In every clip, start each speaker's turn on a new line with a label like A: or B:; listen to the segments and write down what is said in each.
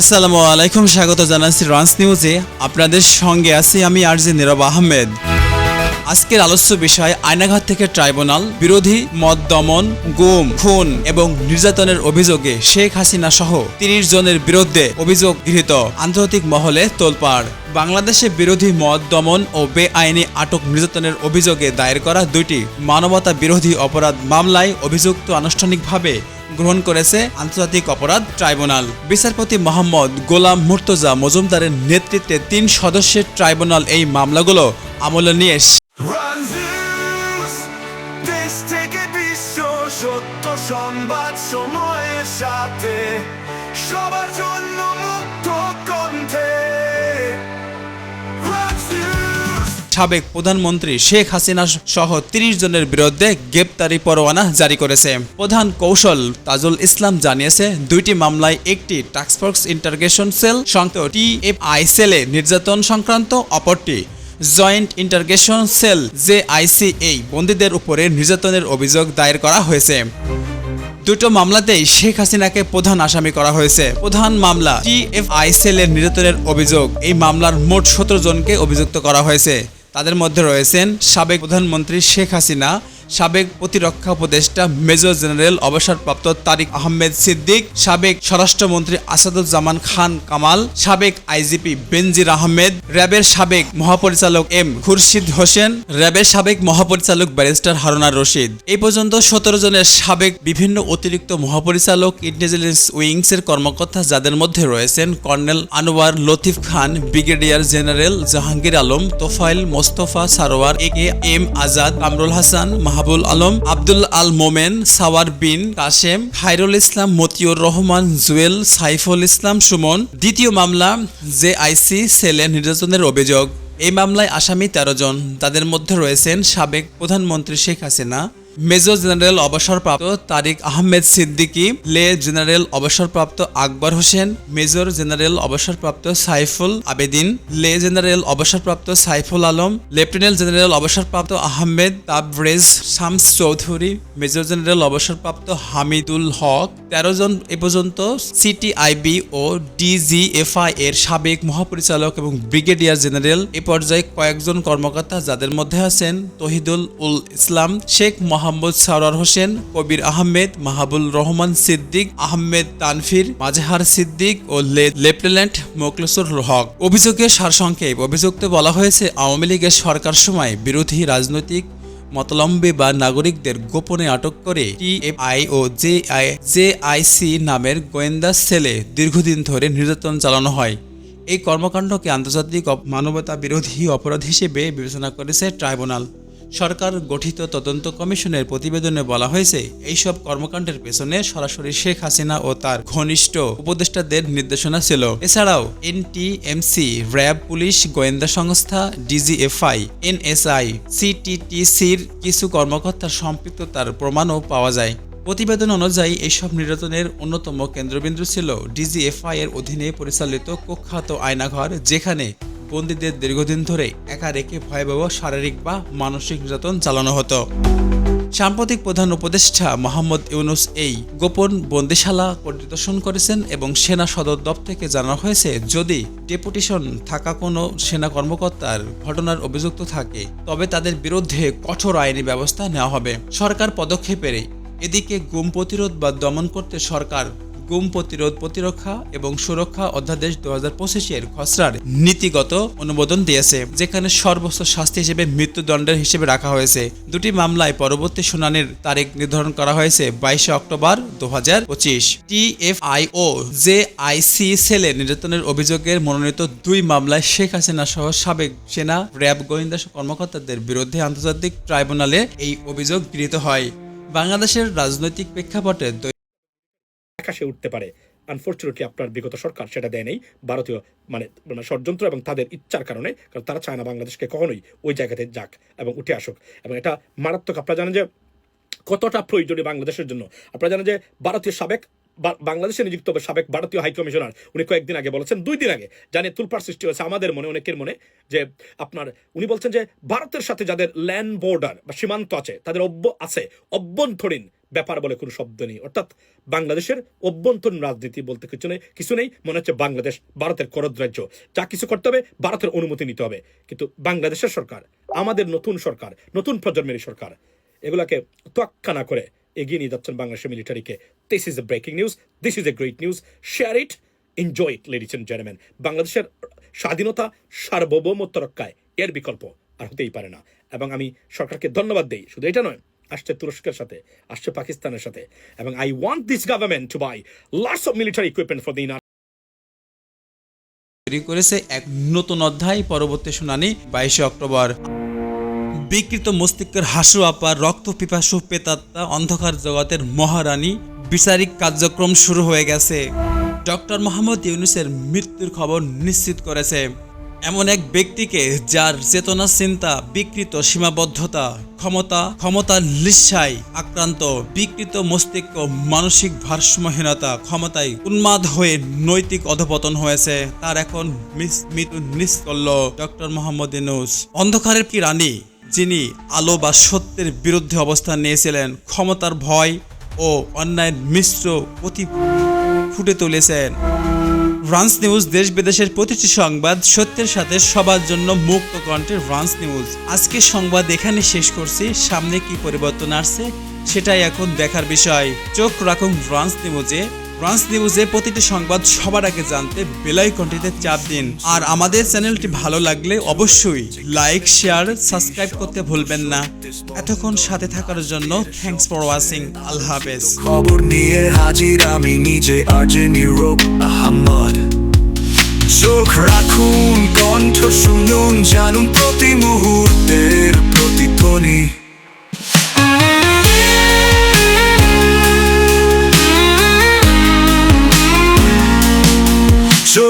A: আসসালামু আলাইকুম, স্বাগত জানাচ্ছি রন্স নিউজে। আপনাদের সঙ্গে আছি আমি আরজি নীরব আহমেদ। আজকের আলোচ্য বিষয়, আয়নাঘাট থেকে ট্রাইব্যুনাল, বিরোধী মত দমন, গুম, খুন এবং নির্যাতনের অভিযোগে শেখ হাসিনা সহ তিরিশ জনের বিরুদ্ধে অভিযোগ গৃহীত আন্তর্জাতিক মহলে তোলপাড়। বাংলাদেশে বিরোধী মত দমন ও বেআইনি আটক নির্যাতনের অভিযোগে দায়ের করা দুইটি মানবতা বিরোধী অপরাধ মামলায় অভিযুক্ত আনুষ্ঠানিকভাবে গ্রহণ করেছে আন্তর্জাতিক অপরাধ ট্রাইব্যুনাল। বিচারপতি মোহাম্মদ গোলাম মুর্তজা মজুমদারের নেতৃত্বে তিন সদস্যের ট্রাইব্যুনাল এই মামলাগুলো আমলে নিয়ে
B: সত্য সংবাদ সময়ের সাথে সবার জন্য
A: সাবেক প্রধানমন্ত্রী শেখ হাসিনা সহ তিরিশ জনের বিরুদ্ধে গ্রেপ্তারি পরোয়ানা জারি করেছে। প্রধান কৌশল তাজুল ইসলাম জানিয়েছে, দুইটি মামলায় একটি টাস্কফোর্স ইন্টারগেশন সেল সংক্রান্ত টিএফআই সেলে নির্যাতন সংক্রান্ত, অপরটি জয়েন্ট ইন্টারগেশন সেল জে এই বন্দীদের উপরে নির্যাতনের অভিযোগ দায়ের করা হয়েছে। দুটো মামলাতেই শেখ হাসিনাকে প্রধান আসামি করা হয়েছে। প্রধান মামলা টিএফআই সেলের নির্যাতনের অভিযোগ। এই মামলার মোট সতেরো জনকে অভিযুক্ত করা হয়েছে। তাদের মধ্যে রয়েছেন সাবেক প্রধানমন্ত্রী শেখ হাসিনা। সাবেক প্রতিরক্ষা উপদেষ্টা মেজর জেনারেল অবসরপ্রাপ্ত তারিক আহমেদ সিদ্দিক, সাবেক স্বরাষ্ট্রমন্ত্রী আসাদুজ্জামান খান কামাল, সাবেক আইজিপি বেনজির আহমেদ, র্যাবের সাবেক মহাপরিচালক এম খুরশিদ হোসেন, র্যাবের সাবেক মহাপরিচালক ব্যারিস্টার হারুনার রশিদ। এই পর্যন্ত সতেরো জনের সাবেক বিভিন্ন অতিরিক্ত মহাপরিচালক ইন্টেলিজেন্স উইংস এর কর্মকর্তা যাদের মধ্যে রয়েছেন colonel Anwar Latif Khan, brigadier general Jahangir Alam Tofail Mostafa Sarwar, A M Azad, Kamrul Hasan Mahbul Alam, Abdul Al Momen, Sawar Bin Kashem, Khairul Islam, Motiur Rahman, Jewel, Saiful Islam, Sumon. দ্বিতীয় মামলা, J আইসি সেলে নির্যাতনের অভিযোগ। এই মামলায় আসামি তেরো জন। তাদের মধ্যে রয়েছেন সাবেক প্রধানমন্ত্রী শেখ হাসিনা মেজর জেনারেল অবসরপ্রাপ্ত তারিক আহমেদ সিদ্দিকী, লে জেনারেল অবসরপ্রাপ্ত আকবর হোসেন, মেজর জেনারেল অবসরপ্রাপ্ত সাইফুল আবেদিন, লে জেনারেল অবসরপ্রাপ্ত সাইফুল আলম, লেফটেন্যান্ট জেনারেল অবসরপ্রাপ্ত আহমেদ তাবরেজ শামস চৌধুরী, মেজর জেনারেল অবসরপ্রাপ্ত হামিদুল হক, তেরো জন এ পর্যন্ত সিটিআইবি ও ডিজিএফআই এর সাবেক মহাপরিচালক এবং ব্রিগেডিয়ার জেনারেল। এ পর্যায়ে কয়েকজন কর্মকর্তা, যাদের মধ্যে আছেন তহিদুল উল ইসলাম, শেখ মোহাম্মদ সারোয়ার হোসেন, কবির আহমেদ মাহাবুল রহমান সিদ্দিক, আহমেদ তানফির মাজহার সিদ্দিক ও লেফটেন্যান্ট মোকলেসুর হক। অভিযোগের সারসংক্ষেপ। অভিযুক্ত বলা হয়েছে, আওয়ামী লীগের সরকার সময় বিরোধী রাজনৈতিক মতলম্বী বা নাগরিকদের গোপনে আটক করে টিএফআই ও জেআই জেআইসি নামের গোয়েন্দা সেলে দীর্ঘদিন ধরে নির্যাতন চালানো হয়। এই কর্মকাণ্ডকে আন্তর্জাতিক মানবতা বিরোধী অপরাধ হিসেবে বিবেচনা করেছে ট্রাইব্যুনাল। সরকার গঠিত তদন্ত কমিশনের প্রতিবেদনে বলা হয়েছে, এইসব কর্মকাণ্ডের পেছনে সরাসরি শেখ হাসিনা ও তার ঘনিষ্ঠ উপদেষ্টাদের নির্দেশনা ছিল। এছাড়াও, এনটিএমসি, র্যাব পুলিশ, গোয়েন্দা সংস্থা, ডিজিএফআই, এনএসআই, সিটিটিসির কিছু কর্মকর্তার সম্পৃক্ততার প্রমাণও পাওয়া যায়। প্রতিবেদন অনুযায়ী এইসব নির্যাতনের অন্যতম কেন্দ্রবিন্দু ছিল ডিজিএফআই এর অধীনে পরিচালিত কুখ্যাত আয়নাঘর, যেখানে বন্দীদের দীর্ঘদিন ধরে একা রেখে ভয়াবহ শারীরিক বা মানসিক নির্যাতন চালানো হতো। সাম্প্রতিক প্রধান উপদেষ্টা মোহাম্মদ ইউনুস এই গোপন বন্দিশালা পরিদর্শন করেছেন এবং সেনা সদর দপ্তর থেকে জানানো হয়েছে, যদি ডেপুটেশন থাকা কোনো সেনা কর্মকর্তার ঘটনার অভিযুক্ত থাকে, তবে তাদের বিরুদ্ধে কঠোর আইনি ব্যবস্থা নেওয়া হবে। সরকার পদক্ষেপের এদিকে গুম প্রতিরোধ বা দমন করতে সরকার গুম প্রতিরোধ প্রতিরক্ষা এবং সুরক্ষা অধ্যাদেশ দু হাজার পঁচিশের খসড়ার নীতিগত অনুমোদন দিয়েছে, যেখানে সর্বোচ্চ শাস্তি হিসেবে মৃত্যুদণ্ডের হিসেবে রাখা হয়েছে। দুটি মামলায় পরবর্তী শুনানির তারিখ নির্ধারণ করা হয়েছে বাইশে অক্টোবর দু হাজার পঁচিশ। টিএফআই ও জে আইসি সেলে নির্যাতনের অভিযোগের মনোনীত দুই মামলায় শেখ হাসিনা সহ সাবেক সেনা, র্যাব গোয়েন্দা কর্মকর্তাদের বিরুদ্ধে আন্তর্জাতিক ট্রাইব্যুনালে এই অভিযোগ গৃহীত হয়। বাংলাদেশের রাজনৈতিক প্রেক্ষাপটে
C: আকাশে উঠতে পারে। আনফর্চুনেটলি আপনার বিগত সরকার সেটা দেয় নেই। ভারতীয় মানে মানে ষড়যন্ত্র এবং তাদের ইচ্ছার কারণে, কারণ তারা চায় না বাংলাদেশকে কখনোই ওই জায়গাতে যাক এবং উঠে আসুক। এবং এটা মারাত্মক। আপনারা জানেন যে কতটা প্রয়োজনীয় বাংলাদেশের জন্য। আপনারা জানেন যে ভারতীয় সাবেক বাংলাদেশে নিযুক্ত সাবেক ভারতীয় হাই কমিশনার, উনি কয়েকদিন আগে বলেছেন, দুই দিন আগে জানিয়ে তুলপার সৃষ্টি হয়েছে আমাদের মনে, অনেকের মনে, যে আপনার, উনি বলছেন যে ভারতের সাথে যাদের ল্যান্ড বর্ডার বা সীমান্ত আছে, তাদের অব্য, আছে, অভ্যন্তরীণ ব্যাপার বলে কোনো শব্দ নেই। অর্থাৎ বাংলাদেশের অভ্যন্তরীণ রাজনীতি বলতে কিছু নেই কিছু নেই, মনে হচ্ছে বাংলাদেশ ভারতের করদ রাজ্য। যা কিছু করতে হবে, ভারতের অনুমতি নিতে হবে। কিন্তু বাংলাদেশের সরকার, আমাদের নতুন সরকার, নতুন প্রজন্মের সরকার, এগুলাকে তোয়াক্কা না করে এগিয়ে নিয়ে যাচ্ছেন বাংলাদেশের মিলিটারিকে। This is a breaking news this is a great news share it enjoy it ladies and gentleman বাংলাদেশের স্বাধীনতা সার্বভৌমত্ব রক্ষায় এর বিকল্প আর হতেই পারে না। এবং আমি সরকারকে ধন্যবাদ দেই। শুধু এটা নয়, আসছে তুরস্কের সাথে, আসছে পাকিস্তানের সাথে। এবং I want this government to buy lots of military equipment for the
A: তৈরি করেছে এক নতুন অধ্যায়, পরবর্তী শুনানি বাইশে অক্টোবর। বিকৃত মস্তিষ্কের হাসু আপার রক্ত পিপাসু পেতাত্তা, অন্ধকার জগতের মহারানী বিচারিক কার্যক্রম শুরু হয়ে গেছে। ডক্টর মোহাম্মদ ইউনুসের মৃত্যুর খবর নিশ্চিত করেছে। এমন এক ব্যক্তিকে যার চেতনা, চিন্তা, বিকৃত সীমাবদ্ধতা, ক্ষমতা ক্ষমতার লিস্সায় আক্রান্ত, বিকৃত মস্তিষ্ক, মানসিক ভারসাম্যহীনতা ক্ষমতায় উন্মাদ হয়ে নৈতিক অধপতন হয়েছে। তার এখন মৃত্যু করল ডক্টর মোহাম্মদ ইউনুস, অন্ধকারের কি রানী? যিনি আলো বা সত্যের বিরুদ্ধে অবস্থান নিয়েছিলেন, ক্ষমতার ভয় ও অন্যায়ের মিশ্র প্রতি ফুটে তুলেছেন। ফ্রান্স নিউজ দেশ বিদেশের প্রতিটি সংবাদ সত্যের সাথে সবার জন্য মুক্ত কণ্ঠের ফ্রান্স নিউজ। আজকে সংবাদ এখানে শেষ করছি। সামনে কি পরিবর্তন আসছে, সেটাই এখন দেখার বিষয়। চোখ রাখুন ফ্রান্স নিউজে। ফ্রান্স নিউজে প্রতিটি সংবাদ সবার আগে জানতে বেলাই কণ্ঠিতে চাপ দিন। আর আমাদের চ্যানেলটি ভালো লাগলে অবশ্যই লাইক শেয়ার সাবস্ক্রাইব করতে ভুলবেন না। এতক্ষণ সাথে থাকার জন্য থ্যাঙ্কস ফর ওয়াচিং আল্লাহ হাফেজ।
B: খবর নিয়ে হাজির আমি নিজে আর্জেন ইউরোপ। আহমদ চোখ রাখুন, কণ্ঠ শুনুন, জানুন প্রতি মুহূর্তের প্রতিধ্বনি।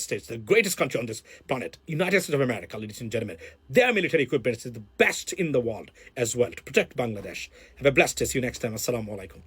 C: States, the greatest country on this planet, United States of America, ladies and gentlemen, their military equipment is the best in the world as well to protect Bangladesh. Have a blessed day. See you next time. Assalamu alaikum.